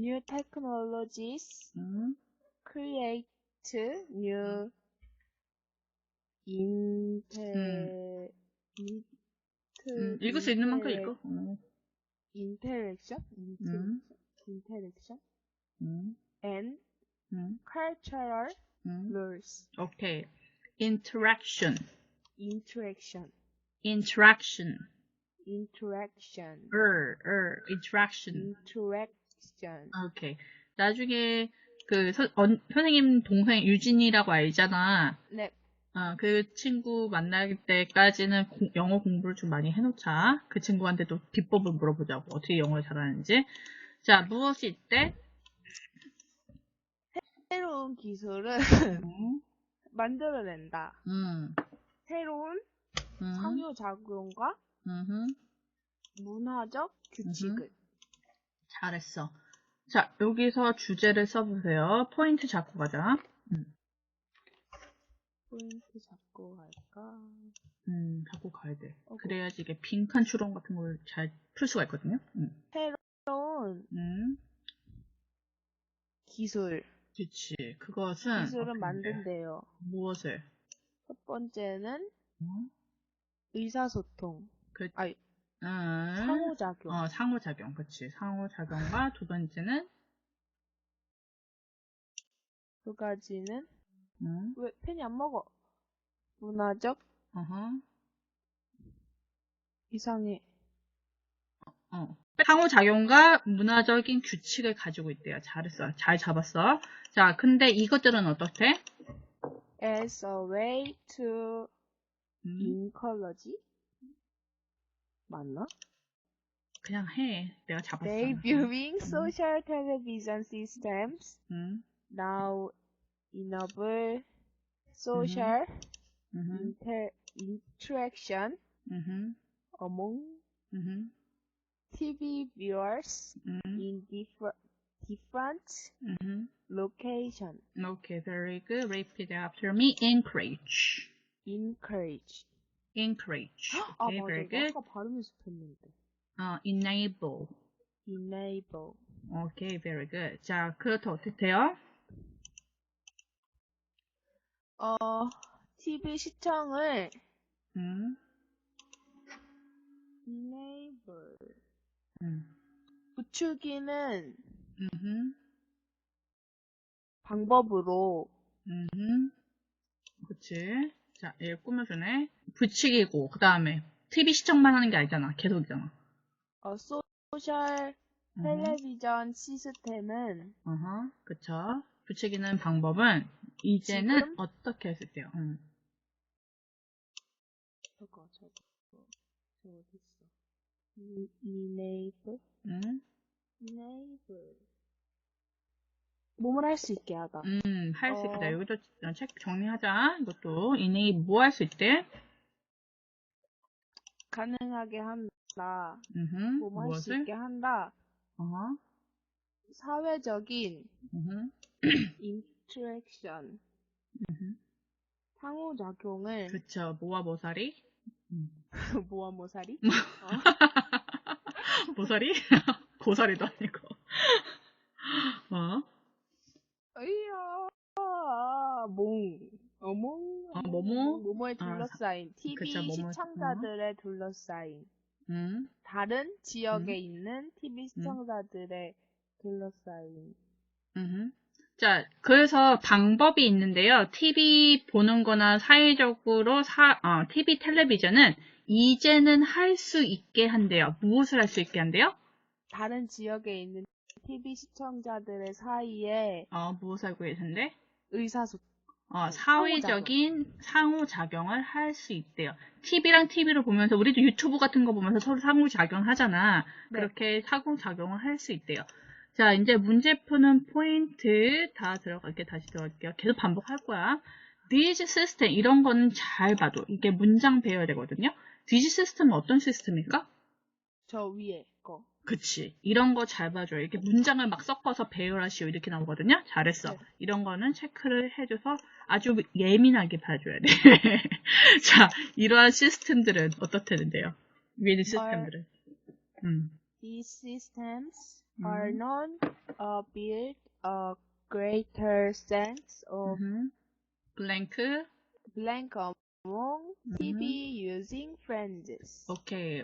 new technologies 음, create new inter 음, 읽을 수 있는 만큼 읽어. 음, interaction 음. interaction 음, and 음, cultural 음. rules 오케이. interaction, interaction interaction, interaction er, er, interaction. interaction 오케이. 나중에 그 선, 언- 선생님 동생 유진이라고 알잖아. 네 어, 그 친구 만날 때까지는 고- 영어 공부를 좀 많이 해놓자. 그 친구한테도 비법을 물어보자고. 어떻게 영어를 잘하는지. 자, 무엇이 있대? 새로운 기술을 음, 만들어낸다 음, 새로운 음, 상호작용과. 문화적 규칙을 잘했어. 자, 여기서 주제를 써보세요. 포인트 잡고 가자. 포인트 잡고 갈까? 음, 잡고 가야 돼. 어, 그래야지 이게 빈칸 추론 같은 걸 잘 풀 수가 있거든요. 음, 새로운 음, 기술, 그치. 그것은 기술을? 만든대요. 무엇을? 첫 번째는 어? 의사소통, 그, 아니, 음, 상호작용, 어, 상호작용. 그치. 상호작용과 두 번째는, 두 가지는 음, 왜 펜이 안 먹어? 문화적 어허, 이상해. 어. 상호작용과 문화적인 규칙을 가지고 있대요. 잘했어. 잘 잡았어. 자, 근데 이것들은 어떻대? As a way to 음, encourage 맞나? 그냥 해. 내가 잡았어. They viewing social television systems 음, now enable social 음흠, inter interaction 음흠, among 음흠, TV viewers 음, in different different 음흠. location. Okay, very good. Repeat after me. Encourage. Encourage. Encourage. 아 Okay, 맞아, very 이거 good. 아까 발음 연습했는데. 어, enable. Enable. Okay, very good. 자, 그렇다 어떻게 돼요? 어 TV 시청을 음, enable 음, 부추기는 음, 방법으로 음, 그치. 자, 얘 꾸며주네. 붙이기고, 그 다음에 TV 시청만 하는 게 아니잖아. 계속이잖아. 어, 소셜 음, 텔레비전 시스템은 어허, 그쵸. 붙이기는 방법은 이제는 지금? 어떻게 했을 때요? 음. 저거 저거 저 어디 있어? 이- enable 음, enable 몸을 할 수 있게 하다. 음, 할수 어. 있다. 여기도 책 정리하자. 이것도 이네 뭐할 수 있대? 가능하게 한다. 몸을 할 수? 있게 한다. 어허, 사회적인 음흠. 상호작용을 그쵸. 모와 모사리? 음. 모아 모사리 모사리? 고사리도 아니고. 어? 이야 몽 어몽 어, 뭐뭐? 뭐뭐에 아, 둘러싸인 TV 그쵸, 뭐뭐, 시청자들의 둘러싸인 음, 다른 지역에 음. 있는 TV 시청자들의 둘러싸인 음흠. 자, 그래서 방법이 있는데요. TV 보는 거나 사회적으로 사, 어, TV 텔레비전은 이제는 할 수 있게 한대요. 무엇을 할 수 있게 한대요? 다른 지역에 있는 TV 시청자들의 사이에 어, 무엇을 알고 계신데? 의사소통 어, 어, 사회적인 상호작용을 할 수 있대요. TV랑 TV를 보면서 우리도 유튜브 같은 거 보면서 서로 상호작용 하잖아. 네. 그렇게 상호작용을 할 수 있대요. 자, 이제 문제 푸는 포인트 다 들어갈게 다시 들어갈게요. 계속 반복할 거야. These system 이런 거는 잘 봐도 이게 문장 배워야 되거든요. These system은 어떤 시스템일까? 저 위에 거 그치. 이런 거 잘 봐줘요. 이렇게 문장을 막 섞어서 배열하시오. 이렇게 나오거든요. 잘했어. 네. 이런 거는 체크를 해줘서 아주 예민하게 봐줘야 돼. 자, 이러한 시스템들은 어떻다는데요? 위에 있는 시스템들은. 음, These systems are known uh, build a greater sense of 음. blank. blank among Mhm. TV using friends. 오케이.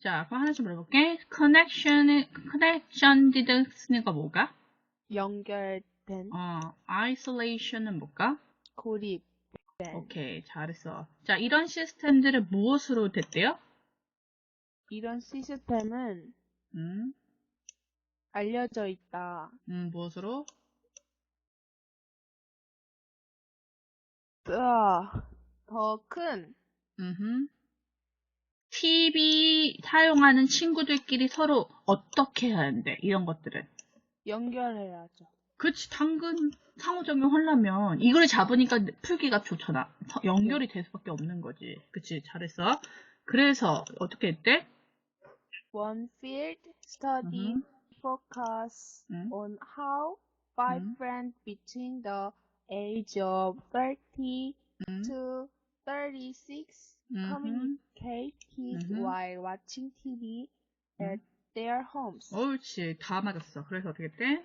자, 그럼 하나씩 물어볼게. connection, connection did 쓰니까 뭐가? 연결된 어, isolation은 뭘까? 고립된 오케이, 잘했어. 자, 이런 시스템들은 무엇으로 됐대요? 이런 시스템은 음, 알려져 있다. 음, 무엇으로? 더큰 음, TV 사용하는 친구들끼리 서로 어떻게 하는데, 이런 것들은. 연결해야죠. 그치, 당근 상호작용 하려면 이걸 잡으니까 풀기가 좋잖아. 서- 연결이 될 수밖에 없는 거지. 그치, 잘했어. 그래서 어떻게 했대? One field study 음, focus 음. on how five 음. friends between the age of 30 음, to 36 음흠. communicated 음흠. while watching TV 음. at their homes. 옳지, 다 맞았어. 그래서 어떻게 했대?